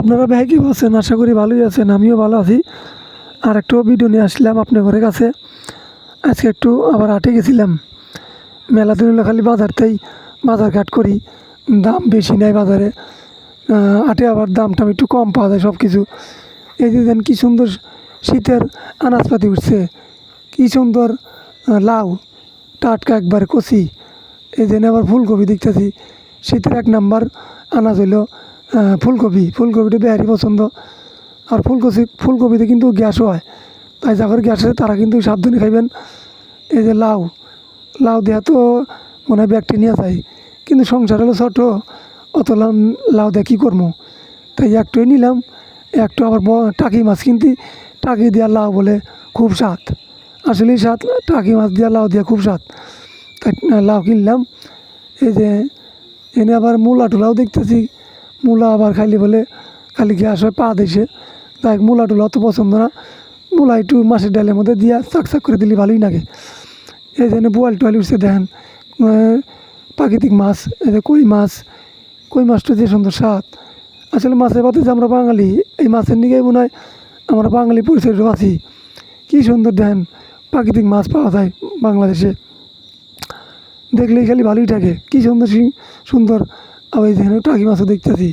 আপনারা ভাই কি আছেন আশা করি ভালোই আছেন, আমিও ভালো আছি। আর একটু ভিডিও নিয়ে আসলাম আপনার ঘরের কাছে। আজকে একটু আবার হাটে গেছিলাম। মেলা দিন খালি বাজারতেই বাজার ঘাট করি। দাম বেশি নেয় বাজারে। হাটে আবার দাম টাম একটু কম পাওয়া যায় সব কিছু এই যে দেন কী সুন্দর শীতের আনাজপাতি উঠছে। কী সুন্দর লাউ, টাটকা একবার কচি। এই জন্য আবার ফুলকপি দেখতেছি। শীতের এক নাম্বার আনাজ হইল ফুলকপি, ফুলকপিটা বেহারি পছন্দ। আর ফুলকপি, ফুলকপিতে কিন্তু গ্যাসও হয়। তাই যাদের গ্যাস আছে তারা কিন্তু সাবধানে খাইবেন। এই যে লাউ লাউ দেওয়া তো মনে হয় ব্যাকটেরিয়া চাই। কিন্তু সংসার হলো ছোট, অত লাউ দিয়ে কী করব? তাই একটুই নিলাম। একটু আবার টাকি মাছ কিনতে, টাকি দেওয়া লাউ বলে খুব স্বাদ। আসলেই স্বাদ, টাকি মাছ দেওয়া লাউ দেওয়া খুব স্বাদ। তাই লাউ কিনলাম। এই যে, এনে আবার মূলা টুলাও দেখতেছি। মূলা আবার খাইলে বলে খালি গ্যাস হয় পা দেশে তাই মূলা টুলা অত পছন্দ না। মূলা একটু মাছের ডালের মধ্যে দিয়া চাক চাক করে দিলে ভালোই লাগে। এই জন্য বোয়াল টোয়াল উঠছে, দেখেন প্রাকৃতিক মাছ, এই যে কই মাছ, কই মাছটা যে সুন্দর স্বাদ। আসলে মাছের পাতে যে আমরা বাঙালি, এই মাছের নিকেই মনে হয় আমরা বাঙালি পরিচয় আছি। কী সুন্দর, দেখেন, প্রাকৃতিক মাছ পাওয়া যায় বাংলাদেশে। দেখলেই খালি ভালোই থাকে। কী সুন্দর সুন্দর আবার এই যেখানে টাকি মাছও দেখতেছি?